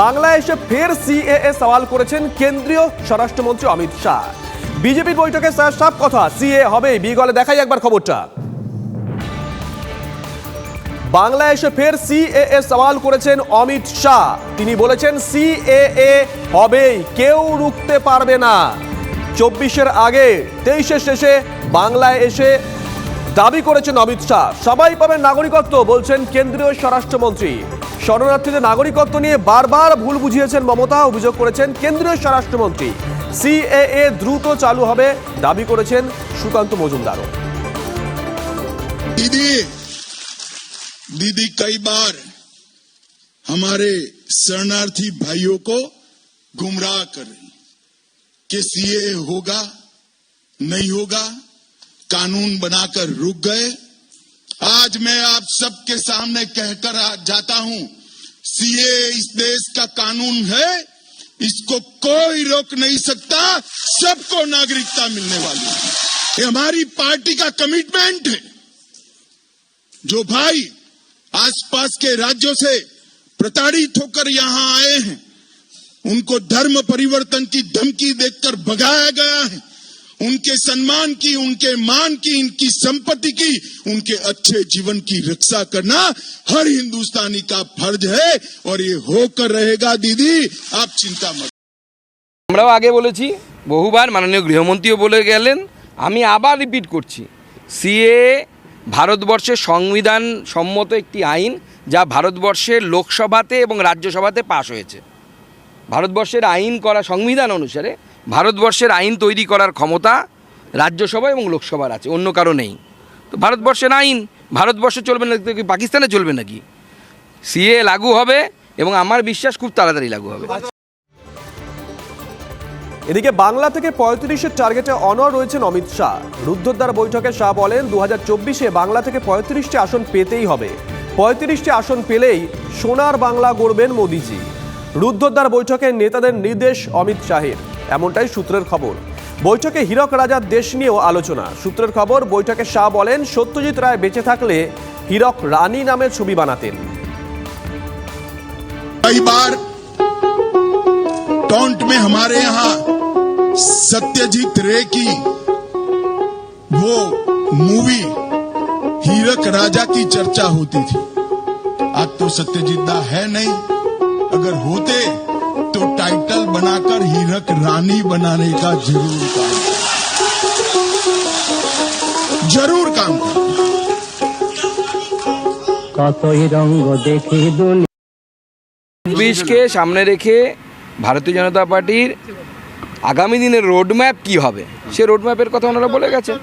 বাংলায় এসে ফের সিএএ সওয়াল করেছেন কেন্দ্রীয় স্বরাষ্ট্রমন্ত্রী অমিত শাহ। বিজেপির বৈঠকে স্যার সব কথা সিএ হবে বিগলে দেখাই একবার খবরটা। বাংলায় এসে ফের সিএএ সওয়াল করেছেন অমিত শাহ। তিনি বলেছেন, সিএএ হবেই, কেউ রুখতে পারবে না। চব্বিশের আগে, তেইশের শেষে বাংলায় এসে দাবি করেছেন অমিত শাহ। সবাই পাবেন নাগরিকত্ব, বলছেন কেন্দ্রীয় স্বরাষ্ট্রমন্ত্রী। শরণার্থীদের নাগরিকত্ব নিয়ে বারবার ভুল বুঝিয়েছেন মমতা অভিযোগ করেছেন কেন্দ্রীয় স্বরাষ্ট্রমন্ত্রী সিএএ দ্রুত চালু হবে দাবি করেছেন সুকান্ত মজুমদারও दीदी दीदी कई बार हमारे शरणार्थी भाइयों को गुमराह कर रही कि सीए होगा नहीं होगा कानून बनाकर रुक गए आज मैं आप सबके सामने कहकर जाता हूँ। सीए, इस देश का कानून है। इसको कोई रोक नहीं सकता। सबको नागरिकता मिलने वाली है। ये हमारी पार्टी का कमिटमेंट है। जो भाई आसपास के राज्यों से प्रताड़ित होकर यहाँ आए हैं, उनको धर्म परिवर्तन की धमकी देकर भगाया गया है। उनके सम्मान की उनके मान की इनकी संपत्ति की उनके अच्छे जीवन की रक्षा करना हर हिंदुस्तानी का फर्ज है और ये होकर रहेगा दीदी आप चिंता मत আমরাও আগে বলেছি বহুবার মাননীয় গৃহমন্ত্রীও বলে গেলেন আমি আবার রিপিট করছি সিএ ভারতবর্ষের সংবিধান সম্মত একটি আইন যা ভারতবর্ষের লোকসভাতে এবং রাজ্যসভাতে পাশ হয়েছে ভারতবর্ষের আইন করা সংবিধান অনুসারে ভারতবর্ষের আইন তৈরি করার ক্ষমতা রাজ্যসভা এবং লোকসভার আছে, অন্য কারও নেই। তো ভারতবর্ষের আইন, ভারতবর্ষে চলবে না, কি পাকিস্তানে চলবে নাকি? সিএ লাগু হবে এবং আমার বিশ্বাস খুব তাড়াতাড়ি লাগু হবে। এদিকে বাংলা থেকে পঁয়ত্রিশের টার্গেটে অনর রয়েছেন অমিত শাহ। রুদ্ধদ্বার বৈঠকে শাহ বলেন দু হাজার বাংলা থেকে পঁয়ত্রিশটি আসন পেতেই হবে। পঁয়ত্রিশটি আসন পেলেই সোনার বাংলা গড়বেন মোদিজি। রুদ্ধদ্বার বৈঠকে নেতাদের নির্দেশ অমিত শাহের। এমনটাই সূত্রের খবর বৈঠকে হীরক রাজার দেশ নিয়েও আলোচনা সূত্রের খবর বৈঠকে শাহ বলেন সত্যজিৎ রায় বেঁচে থাকলে হীরক রানী নামের ছবি বানাতেন कई बार टोंट में हमारे यहाँ सत्यजीत रे की वो मूवी हीरक राजा की चर्चा होती थी आज तो सत्यजीत दा है नहीं अगर होते तो टाइटल बनाकर हीरक रानी बनाने का जरूर काम जरूर काम कर কতই রঙ্গ দেখি দুনিয়া চব্বিশকে সামনে রেখে ভারতীয় জনতা পার্টির আগামী দিনের রোডম্যাপ কি হবে সে রোডম্যাপের কথা ওনারা বলে গেছে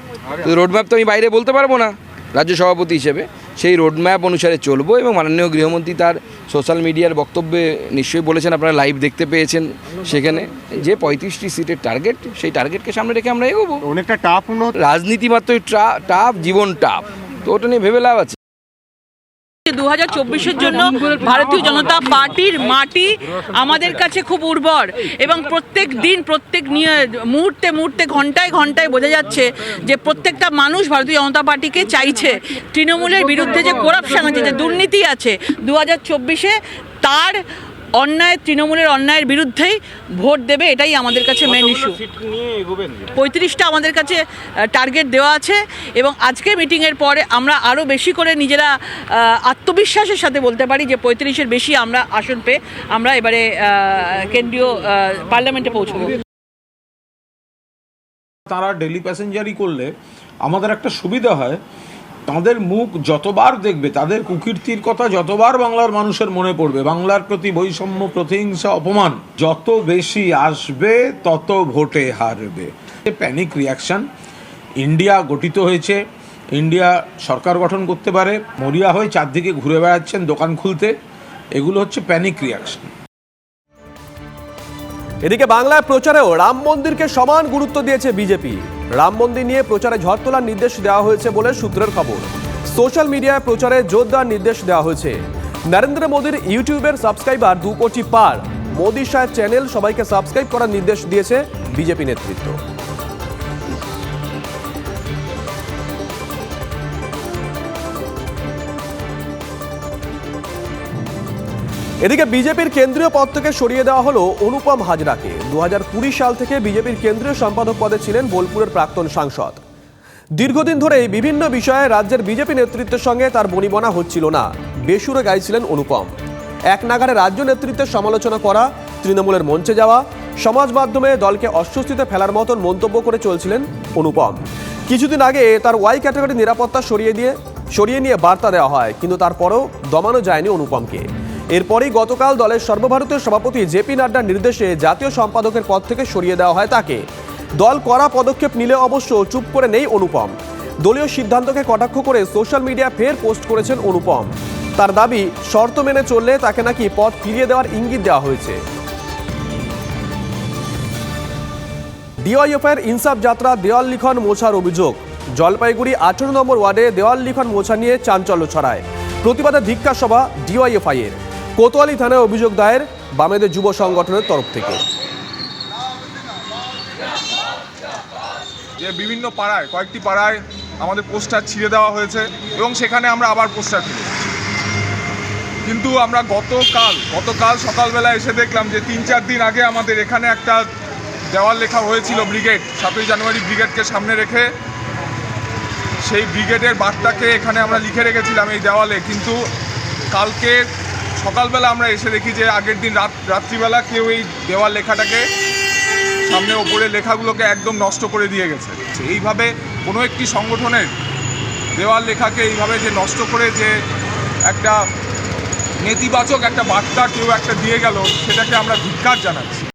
রোডম্যাপ তো আমি বাইরে বলতে পারবো না রাজ্য সভাপতি হিসেবে সেই রোডম্যাপ অনুসারে চলবো এবং মাননীয় গৃহমন্ত্রী তার সোশ্যাল মিডিয়ার বক্তব্যে নিশ্চয়ই বলেছেন আপনারা লাইভ দেখতে পেয়েছেন সেখানে। যে পঁয়ত্রিশটি সিটের টার্গেট সেই টার্গেটকে সামনে রেখে আমরা এগোবো। অনেকটা টাফ রাজনীতি মাত্রই টাফ জীবন টাফ তো ওটা নিয়ে ভেবে লাভ আছে। দু হাজার চব্বিশের জন্য ভারতীয় জনতা পার্টির মাটি আমাদের কাছে খুব উর্বর এবং প্রত্যেক দিন প্রত্যেক নিয়ে- মুহূর্তে মুহূর্তে ঘন্টায় ঘন্টায় বোঝা যাচ্ছে যে প্রত্যেকটা মানুষ ভারতীয় জনতা পার্টিকে চাইছে। তৃণমূলের বিরুদ্ধে যে করাপশন আছে যে দুর্নীতি আছে দু হাজার চব্বিশে তার অন্যায় তৃণমূলের অন্যায়ের বিরুদ্ধেই ভোট দেবে এটাই আমাদের কাছে মেন ইস্যু পঁয়ত্রিশটা আমাদের কাছে টার্গেট দেওয়া আছে এবং আজকে মিটিংয়ের পরে আমরা আরও বেশি করে নিজেরা আত্মবিশ্বাসের সাথে বলতে পারি যে পঁয়ত্রিশের বেশি আমরা আসন পেয়ে আমরা এবারে কেন্দ্রীয় পার্লামেন্টে পৌঁছবো। তারা ডেলি প্যাসেঞ্জারই করলে আমাদের একটা সুবিধা হয় তাদের মুখ যতবার দেখবে, তাদের কুকীর্তির কথা যতবার বাংলার মানুষের মনে পড়বে, বাংলার প্রতি বৈষম্য, প্রতিহিংসা, অপমান যত বেশি আসবে, তত ভোটে হারবে। প্যানিক রিয়াকশন ইন্ডিয়া গঠিত হয়েছে। ইন্ডিয়া সরকার গঠন করতে পারে। মরিয়া হয়ে চারদিকে ঘুরে বেড়াচ্ছেন দোকান খুলতে। এগুলো হচ্ছে প্যানিক রিয়াকশন এদিকে বাংলায় প্রচারেও রাম মন্দিরকে সমান গুরুত্ব দিয়েছে বিজেপি। রাম মন্দির নিয়ে প্রচারে ঝড় তোলার নির্দেশ দেওয়া হয়েছে বলে সূত্রের খবর। সোশ্যাল মিডিয়ায় প্রচারে জোরদার নির্দেশ দেওয়া হয়েছে। নরেন্দ্র মোদীর ইউটিউবের সাবস্ক্রাইবার দু কোটি পার। মোদী শাহ চ্যানেল সবাইকে সাবস্ক্রাইব করার নির্দেশ দিয়েছে বিজেপি নেতৃত্ব। এদিকে বিজেপির কেন্দ্রীয় পদ থেকে সরিয়ে দেওয়া হলো অনুপম হাজরাকে। দু হাজার কুড়ি সাল থেকে বিজেপির কেন্দ্রীয় সম্পাদক পদে ছিলেন বোলপুরের প্রাক্তন সাংসদ। দীর্ঘদিন ধরেই বিভিন্ন বিষয়ে রাজ্যের বিজেপি নেতৃত্বের সঙ্গে তার বনিবনা হচ্ছিল না। বেসুরে গাইছিলেন অনুপম। এক নাগারে রাজ্য নেতৃত্বের সমালোচনা করা, তৃণমূলের মঞ্চে যাওয়া, সমাজ মাধ্যমে দলকে অস্বস্তিতে ফেলার মতন মন্তব্য করে চলছিলেন অনুপম। কিছুদিন আগে তার ওয়াই ক্যাটাগরি নিরাপত্তা সরিয়ে দিয়ে, সরিয়ে নিয়ে বার্তা দেওয়া হয়, কিন্তু তারপরেও দমানো যায়নি অনুপমকে। এরপরই গতকাল দলের সর্বভারতীয় সভাপতি জেপি নাড্ডার নির্দেশে জাতীয় সম্পাদকের পদ থেকে সরিয়ে দেওয়া হয় তাকে। দল কড়া পদক্ষেপ নিলে অবশ্য চুপ করে নেই অনুপম। দলীয় সিদ্ধান্তকে কটাক্ষ করে সোশ্যাল মিডিয়া ফের পোস্ট করেছেন অনুপম। তার দাবি, শর্ত মেনে চললে তাকে নাকি পদ ফিরিয়ে দেওয়ার ইঙ্গিত দেওয়া হয়েছে। ডিওয়াইএফের ইনসাফ যাত্রা, দেওয়াল লিখন মোছার অভিযোগ। জলপাইগুড়ি আঠেরো নম্বর ওয়ার্ডে দেওয়াল লিখন মোছা নিয়ে চাঞ্চল্য ছড়ায়। প্রতিবাদে ধিক্কার সভা ডিওয়াইএফআই এর কোতোয়ালি থানায় অভিযোগ দায়ের বামেদের যুব সংগঠনের তরফ থেকে। যে বিভিন্ন পাড়ায়, কয়েকটি পাড়ায় আমাদের পোস্টার ছিঁড়ে দেওয়া হয়েছে এবং সেখানে আমরা আবার পোস্টার ফেলি কিন্তু আমরা গতকাল গতকাল সকালবেলা এসে দেখলাম যে তিন চার দিন আগে আমাদের এখানে একটা দেওয়াল লেখা হয়েছিল ব্রিগেড, সাতই জানুয়ারি ব্রিগেডকে সামনে রেখে। সেই ব্রিগেডের বার্তাকে এখানে আমরা লিখে রেখেছিলাম এই দেওয়ালে, কিন্তু কালকে সকালবেলা আমরা এসে দেখি যে আগের দিন রাত রাত্রিবেলা কেউ এই দেওয়ার লেখাটাকে সামনে ওপরে লেখাগুলোকে একদম নষ্ট করে দিয়ে গেছে। এইভাবে কোনো একটি সংগঠনের দেওয়াল লেখাকে এইভাবে যে নষ্ট করে যে একটা নেতিবাচক একটা বার্তা কেউ একটা দিয়ে গেল, সেটাকে আমরা ধিক্কার জানাচ্ছি।